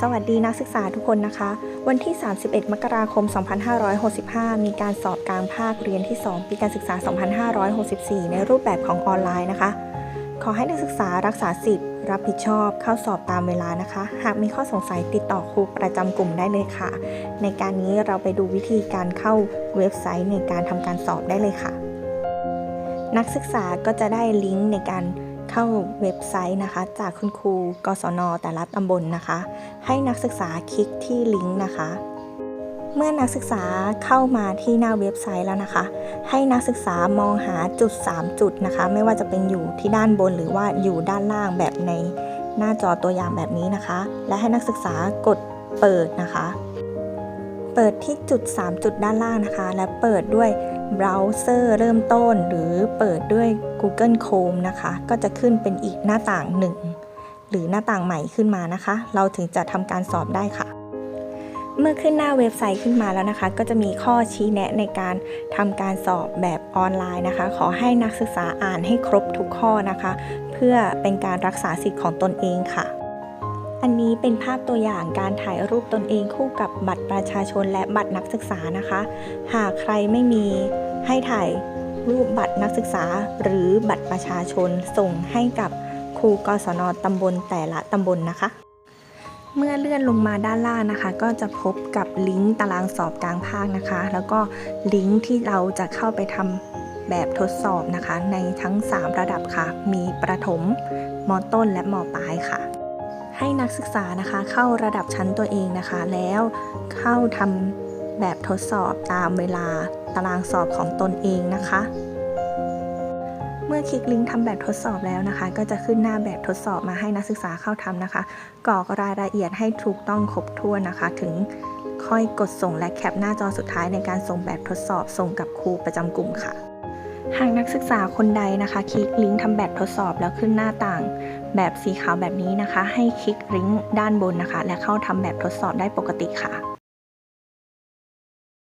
สวัสดีนักศึกษาทุกคนนะคะ วันที่ 31 มกราคม 2565 มีการสอบกลางภาคเรียนที่ 2 ปีการศึกษา 2564 ในรูปแบบของออนไลน์นะคะ ขอให้นักศึกษารักษาสิทธิ์รับผิดชอบเข้าสอบตามเวลานะคะ หากมีข้อสงสัยติดต่อครูประจำกลุ่มได้เลยค่ะ ในการนี้เราไปดูวิธีการเข้าเว็บไซต์ในการทำการสอบได้เลยค่ะ นักศึกษาก็จะได้ลิงก์ในการ เข้าเว็บไซต์นะคะ จากคุณครูกศนแต่ละตำบลนะคะ ให้นักศึกษาคลิกที่ลิงก์นะคะ เมื่อนักศึกษาเข้ามาที่หน้าเว็บไซต์แล้วนะคะ ให้นักศึกษามองหาจุด 3 จุดนะคะ ไม่ว่าจะเป็นอยู่ที่ด้านบนหรือว่าอยู่ด้านล่างแบบในหน้าจอตัวอย่างแบบนี้นะคะ และให้นักศึกษากดเปิดนะคะ เปิดที่จุด 3 จุดด้านล่างนะคะ และเปิดด้วยเบราว์เซอร์เริ่มต้น หรือเปิดด้วย Google Chrome นะคะ ก็จะขึ้นเป็นอีกหน้าต่างหนึ่งหรือหน้าต่างใหม่ขึ้นมานะคะ เราถึงจะทำการสอบได้ค่ะ เมื่อขึ้นหน้าเว็บไซต์ขึ้นมาแล้วนะคะ ก็จะมีข้อชี้แนะในการทำการสอบแบบออนไลน์นะคะ ขอให้นักศึกษาอ่านให้ครบทุกข้อนะคะ เพื่อเป็นการรักษาสิทธิ์ของตนเองค่ะ อันนี้เป็นภาพตัวอย่างการถ่ายรูปตนเองคู่กับบัตรประชาชนและบัตรนักศึกษานะคะ หากใครไม่มีให้ถ่ายรูปบัตรนักศึกษา หรือบัตรประชาชนส่งให้กับครูกศนตำบลแต่ละตำบลนะคะ เมื่อเลื่อนลงมาด้านล่างนะคะ ก็จะพบกับลิงก์ตารางสอบกลางภาคนะคะ แล้วก็ลิงก์ที่เราจะเข้าไปทำแบบทดสอบนะคะ ในทั้ง 3 ระดับค่ะ มีประถม มต้นและมปลายค่ะ ให้นักศึกษานะคะเข้าระดับชั้นตัวเองนะคะ แล้วเข้าทำแบบทดสอบตามเวลาตารางสอบของตนเองนะคะ เมื่อคลิกลิงก์ทำแบบทดสอบแล้วนะคะ ก็จะขึ้นหน้าแบบทดสอบมาให้นักศึกษาเข้าทำนะคะกรอกรายละเอียดให้ถูกต้องครบถ้วนนะคะ ถึงค่อยกดส่งและแคปหน้าจอสุดท้ายในการส่งแบบทดสอบส่งกับครูประจำกลุ่มค่ะหากนักศึกษาคนใดนะคะ คลิกลิงก์ทำแบบทดสอบแล้วขึ้นหน้าต่าง แบบสีขาวแบบนี้นะคะ ให้คลิกลิงก์ด้านบนนะคะ และเข้าทำแบบทดสอบได้ปกติค่ะ